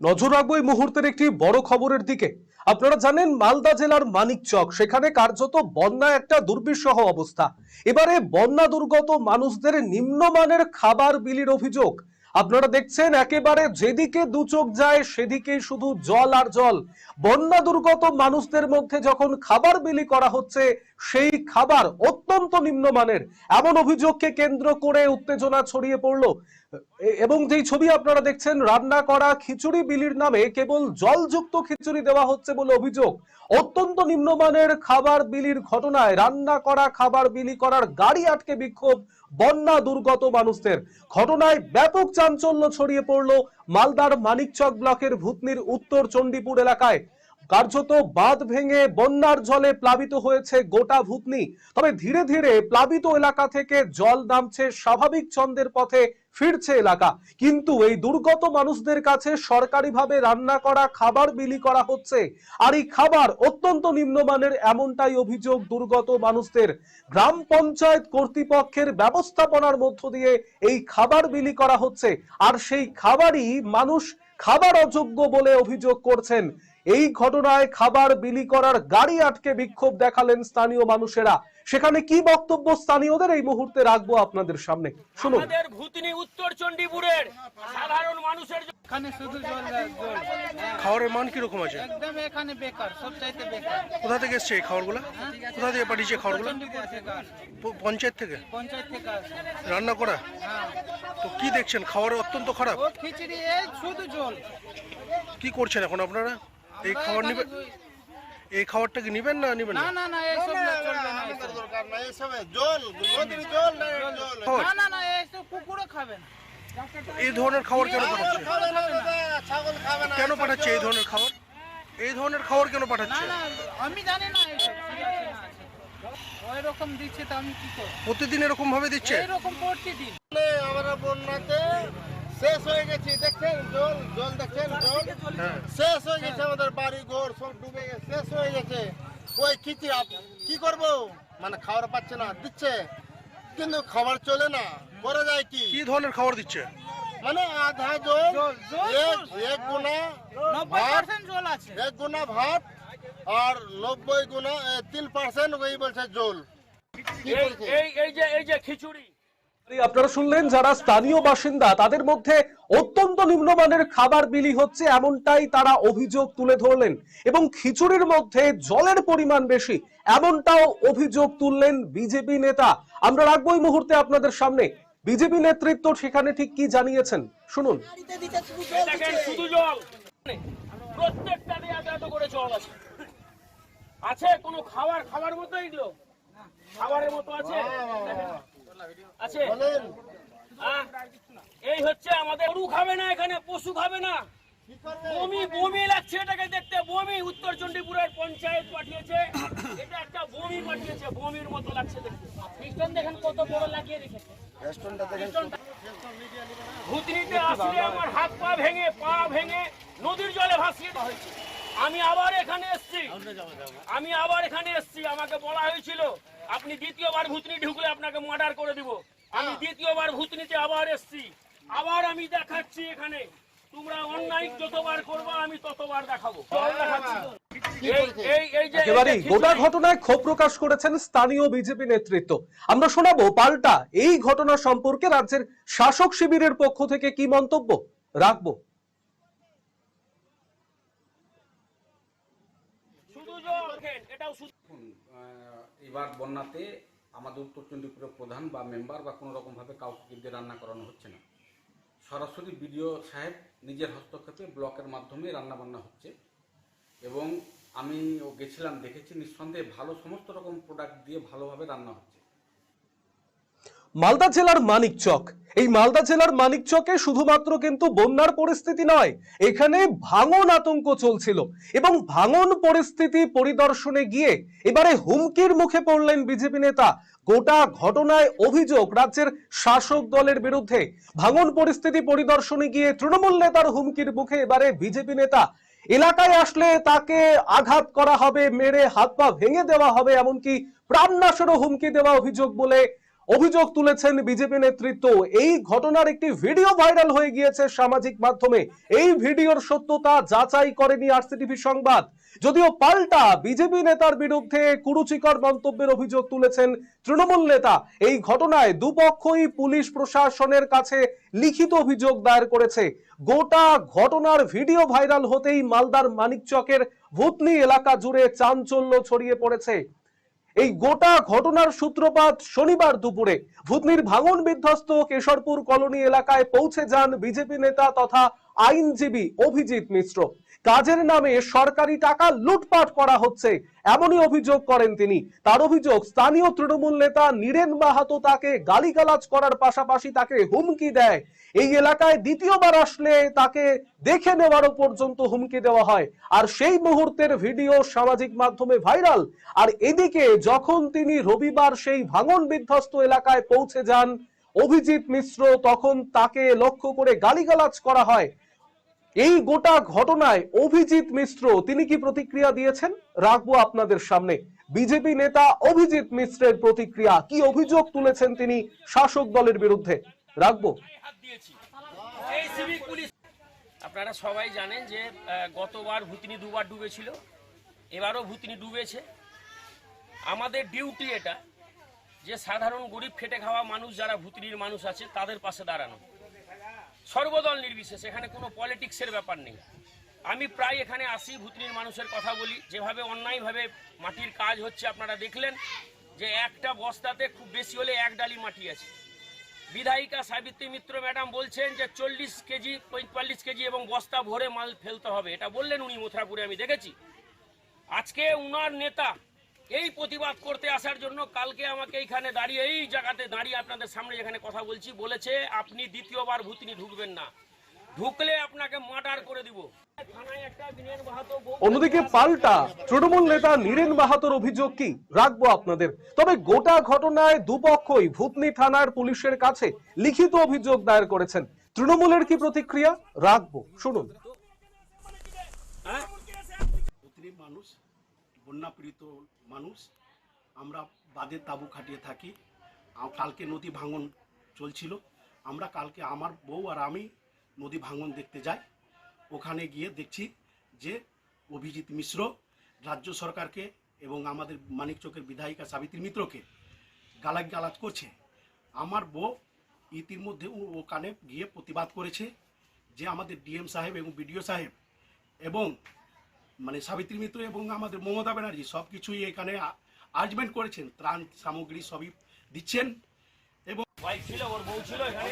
নজর রাখব এই মুহূর্তের একটি বড় খবরের দিকে। আপনারা জানেন, মালদা জেলার মানিকচক সেখানে কার্যত বন্যা একটা দুর্বিষহ অবস্থা। এবারে বন্যা দুর্গত মানুষদের নিম্নমানের খাবার বিলির অভিযোগ। আপনারা দেখছেন, একেবারে যেদিকে দু চোখ যায় সেদিকেই শুধু জল আর জল। বন্যা দুর্গত মানুষদের মধ্যে যখন খাবার বিলি করা হচ্ছে, সেই খাবার অত্যন্ত নিম্নমানের। এমন অভিযোগকে কেন্দ্র করে উত্তেজনা ছড়িয়ে পড়ল। এবং যেই ছবি আপনারা দেখছেন, রান্না করা খিচুড়ি বিলির নামে কেবল জলযুক্ত খিচুড়ি দেওয়া হচ্ছে বলে অভিযোগ। অত্যন্ত নিম্নমানের খাবার বিলির ঘটনায় রান্না করা খাবার বিলি করার গাড়ি আটকে বিক্ষোভ বন্যা দুর্গত মানুষদের। ঘটনায় ব্যাপক চাঞ্চল্য ছড়িয়ে পড়ল মালদার মানিকচক ব্লকের ভূতনির উত্তর চণ্ডীপুর এলাকায়। কার্যত বাঁধ ভেঙে বন্যার জলে প্লাবিত হয়েছে গোটা ভূতনি। তবে ধীরে ধীরে প্লাবিত এলাকা থেকে জল নামছে স্বাভাবিক ছন্দের পথে ফিরছে এলাকা। কিন্তু এই দুর্গত মানুষদের কাছে সরকারিভাবে রান্না করা, খাবার বিলি করা হচ্ছে। আর এই খাবার অত্যন্ত নিম্নমানের এমনটাই অভিযোগ দুর্গত মানুষদের। গ্রাম পঞ্চায়েত কর্তৃপক্ষের ব্যবস্থাপনার মধ্য দিয়ে এই খাবার বিলি করা হচ্ছে। আর সেই খাবারই মানুষ খাবার অযোগ্য বলে অভিযোগ করছেন। এই ঘটনায় খাবার বিলি করার গাড়ি আটকে বিক্ষোভ দেখালেন স্থানীয় মানুষেরা। সেখানে কি বক্তব্য স্থানীয়দের? এই মুহূর্তে রাখব আপনাদের সামনে। শুনুন। আমাদের ভূতনি উত্তর চণ্ডীপুরের সাধারণ মানুষের জন্য এখানে শুধু জল জল। খাবারের মান কীরকম আছে? একদম এখানে বেকার সব চাইতে বেকার। কোথা থেকে এসছে এই খাবারগুলো? কোথা থেকে পাঠিয়েছে খাবারগুলো? চণ্ডীপুর থেকে আসে, প- পঞ্চায়েত থেকে? পঞ্চায়েত থেকে আসে রান্না করা? হ্যাঁ। তো কি দেখছেন? খাবার অত্যন্ত খারাপ। ও খিচড়ি এই শুধু জল। কি করছেন এখন আপনারা? এই আমরা খাবার এখানে দুই- এই খাবারটা কি নিবেন না নিবেন না? না না না এইসব না, চলবে না। দরকার নাই এসবে জল নদীর জল না জল না না না এইসব কুকুরও খাবে না। এই ধরনের খাবার কেন পাঠাচ্ছে? না। ছাগল খাবে না কেন পাঠাচ্ছে এই ধরনের খাবার? এই ধরনের খাবার কেন পাঠাচ্ছে না আমি জানি না এইসব না দিচ্ছে তো আমি কি করব? প্রতিদিন এরকম ভাবে দিচ্ছে? এইরকম প্রতিদিন। আমরা বন্যাতে শেষ হয়ে গেছে দেখছেন? জল জল দেখছেন? জল? হ্যাঁ। শেষ হয়ে গেছে আমাদের বাড়ি ঘর ডুবে গেছে শেষ হয়ে গেছে। ওই খিচি কি করব? মানে খাবার পাচ্ছে না দিচ্ছে। কিন্তু খাবার চলে না করা যায় কি? কি ধরনের খাবার দিচ্ছে? মানে আধা জল এক এক গুণা ভাত আছে। এক গুণা ভাত আর নব্বই গুণা তিন পার্সেন্ট ওই বলছে জল। এই যে এই যে খিচুড়ি। আপনারা শুনলেন যারা স্থানীয় বাসিন্দা তাদের মধ্যে অত্যন্ত নিম্নমানের খাবার বিলি হচ্ছে এমনটাই তারা অভিযোগ তুলে ধরলেন। এবং খিচুড়ির মধ্যে জলের পরিমাণ বেশি এমনটাও অভিযোগ তুললেন বিজেপি নেতা। আমরা রাখব এই মুহূর্তে আপনাদের সামনে। বিজেপি নেতৃত্ব সেখানে ঠিক কি জানিয়েছেন? শুনুন। এই দেখেন শুধু জল। প্রত্যেকটা দিয়ে এত এত করে জল আছে। আছে কোনো খাবার? খাবার মতো এগুলো খাবারের মতো আছে। দেখেন। আছে? এই হচ্ছে আমাদের গরু খাবে না এখানে পশু খাবে না। বমি বমি লাগছে এটাকে দেখতে বমি। উত্তর চণ্ডীপুরের পঞ্চায়েত পাঠিয়েছে। এটা একটা বমি পাঠিয়েছে বমির মতো লাগছে দেখতে। খ্রিস্টান দেখেন কত বড় লাগিয়ে রেখেছে। ভূতনিতে আসলে আমার হাত পা ভেঙে পা ভেঙে নদীর জলে ভাসিয়ে দেওয়া হয়েছে। আমি আবার এখানে এসেছি। আমি আবার এখানে এসেছি। আমাকে বলা হয়েছিল আপনি দ্বিতীয়বার ভূতনি ঢুকলে আপনাকে মার্ডার করে দিব। আমি দ্বিতীয়বার ভূতনিতে আবার এসেছি। আবার আমি দেখাচ্ছি এখানে। তোমরা অন্যায় যতবার করবা আমি ততবার দেখাবো। জল দেখাচ্ছি এই এই এই যে এই যে একেবারে গোটা ঘটনায় ক্ষোভ প্রকাশ করেছেন স্থানীয় বিজেপি নেতৃত্ব। আমরা শোনাবো পাল্টা এই ঘটনা সম্পর্কে রাজ্যের শাসক শিবিরের পক্ষ থেকে কি মন্তব্য? রাখব। শুধু এবার বন্যাতে আমাদের উত্তর চণ্ডীপুরের প্রধান বা মেম্বার বা কোনো রকমভাবে কাউকে কিন্তু রান্না করানো হচ্ছে না। সরাসরি বিডিও সাহেব নিজের হস্তক্ষেপে ব্লকের মাধ্যমে রান্না বান্না হচ্ছে এবং আমি ও গেছিলাম, দেখেছি, নিঃসন্দেহে ভালো সমস্ত রকম প্রোডাক্ট দিয়ে ভালোভাবে রান্না হচ্ছে। মালদা জেলার মানিকচক। এই মালদা জেলার মানিকচকে শুধুমাত্র কিন্তু বন্যার পরিস্থিতি নয়, এখানে ভাঙন আতঙ্ক চলছিল এবং ভাঙন পরিস্থিতি পরিদর্শনে গিয়ে এবারে হুমকির মুখে পড়লেন বিজেপি নেতা। গোটা ঘটনায় অভিযোগ, রাজ্যের শাসক দলের বিরুদ্ধে ভাঙন পরিস্থিতি পরিদর্শনে গিয়ে তৃণমূল নেতার হুমকির মুখে এবারে বিজেপি নেতা এলাকায় আসলে তাকে আঘাত করা হবে, মেরে হাত পা ভেঙে দেওয়া হবে, এমনকি প্রাণনাশেরও হুমকি দেওয়া অভিযোগ বলে অভিযোগ তুলেছেন বিজেপি নেতৃত্ব। এই ঘটনার একটি ভিডিও ভাইরাল হয়ে গিয়েছে সামাজিক মাধ্যমে। এই ভিডিওর সত্যতা যাচাই করেনি আরসিটিভি সংবাদ। যদিও পাল্টা বিজেপি নেতার বিরুদ্ধে কুরুচিকর মন্তব্যের অভিযোগ তুলেছেন তৃণমূল নেতা, এই ঘটনায় দুপক্ষই পুলিশ প্রশাসনের কাছে লিখিত অভিযোগ দায়ের করেছে। গোটা ঘটনার ভিডিও ভাইরাল হতেই মালদার মানিকচকের ভূতনি এলাকা জুড়ে চাঞ্চল্য ছড়িয়ে পড়েছে। এই গোটা ঘটনার সূত্রপাত শনিবার দুপুরে ভূতনির ভাঙন বিধ্বস্ত কেশরপুর কলোনি এলাকায় পৌঁছে যান বিজেপি নেতা তথা আইনজীবী অভিজিৎ মিশ্র। কাজের নামে সরকারি টাকা লুটপাট করা হচ্ছে, এমনই অভিযোগ করেন তিনি। তার অভিযোগ, স্থানীয় তৃণমূল নেতা নীরেন মাহাতো তাকে গালিগালাজ করার পাশাপাশি তাকে হুমকি দেয়। এই এলাকায় দ্বিতীয়বার আসলে তাকে দেখে নেওয়ারও পর্যন্ত হুমকি দেওয়া হয়। আর সেই মুহূর্তের ভিডিও সামাজিক মাধ্যমে ভাইরাল। আর এদিকে যখন তিনি রবিবার সেই ভাঙন বিধ্বস্ত এলাকায় পৌঁছে যান, অভিজিৎ মিশ্র তখন তাকে লক্ষ্য করে গালিগালাজ করা হয়। এই গোটা ঘটনায় অভিজিৎ মিশ্র, তিনি কি প্রতিক্রিয়া দিয়েছেন? রাখব আপনাদের সামনে। বিজেপি নেতা অভিজিৎ মিশ্রের প্রতিক্রিয়া, কি অভিযোগ তুলেছেন তিনি শাসক দলের বিরুদ্ধে? রাখব। আপনারা সবাই জানেন যে গতবার ভুতনি দুবার ডুবেছিল। এবারও ভুতনি ডুবেছে। আমাদের ডিউটি এটা যে সাধারণ গরিব খেটে খাওয়া মানুষ, যারা ভুতনির মানুষ আছে, তাদের পাশে দাঁড়ানো। সর্বদল নির্বিশেষ, এখানে কোনো পলিটিক্সের ব্যাপার নেই। আমি প্রায় এখানে আসি ভুতনির মানুষের কথা বলি। যেভাবে অন্যায়ভাবে মাটির কাজ হচ্ছে, আপনারা দেখলেন যে একটা বস্তাতে খুব বেশি হলে এক ডালি মাটি আছে। বিধায়িকা সাবিত্রী মিত্র ম্যাডাম বলছেন যে চল্লিশ কেজি, পঁয়তাল্লিশ কেজি এবং বস্তা ভরে মাল ফেলতে হবে। এটা বললেন উনি মথুরাপুরে, আমি দেখেছি। আজকে উনার নেতা এই প্রতিবাদ করতে আসার জন্য কালকে আমাকে এইখানে দাঁড়িয়ে এই জায়গাতে দাঁড়িয়ে আপনাদের সামনে যেখানে কথা বলছি বলেছে আপনি দ্বিতীয়বার ভূতনি ঢুকবেন না। ঢুকলে আপনাকে মার্ডার করে দিব। অন্যদিকে পাল্টা তৃণমূল নেতা নীরেন বাহাতোর অভিযোগ কি? রাখব আপনাদের। তবে গোটা ঘটনায় দুপক্ষই ভূতনি থানার পুলিশের কাছে লিখিত অভিযোগ দায়ের করেছেন। তৃণমূলের কি প্রতিক্রিয়া? রাখব। শুনুন। মানুষ বন্যাপীড়িত মানুষ, আমরা বাদের তাবু খাটিয়ে থাকি। কালকে নদী ভাঙন চলছিল। আমরা কালকে আমার বউ আর আমি নদী ভাঙন দেখতে যাই। ওখানে গিয়ে দেখছি যে অভিজিৎ মিশ্র রাজ্য সরকারকে এবং আমাদের মানিকচকের বিধায়িকা সাবিত্রী মিত্রকে গালাজ গালাজ করছে। আমার বউ ইতিমধ্যে ওখানে গিয়ে প্রতিবাদ করেছে যে আমাদের ডিএম সাহেব এবং বিডিও সাহেব এবং মানে সাবিত্রী মিত্র এবং আমাদের মমতা ব্যানার্জি সব কিছুই এখানে আর্জমেন্ট করেছেন। ত্রাণ সামগ্রী সবই দিচ্ছেন। এবং ছিল, ওর বউ ছিল এখানে।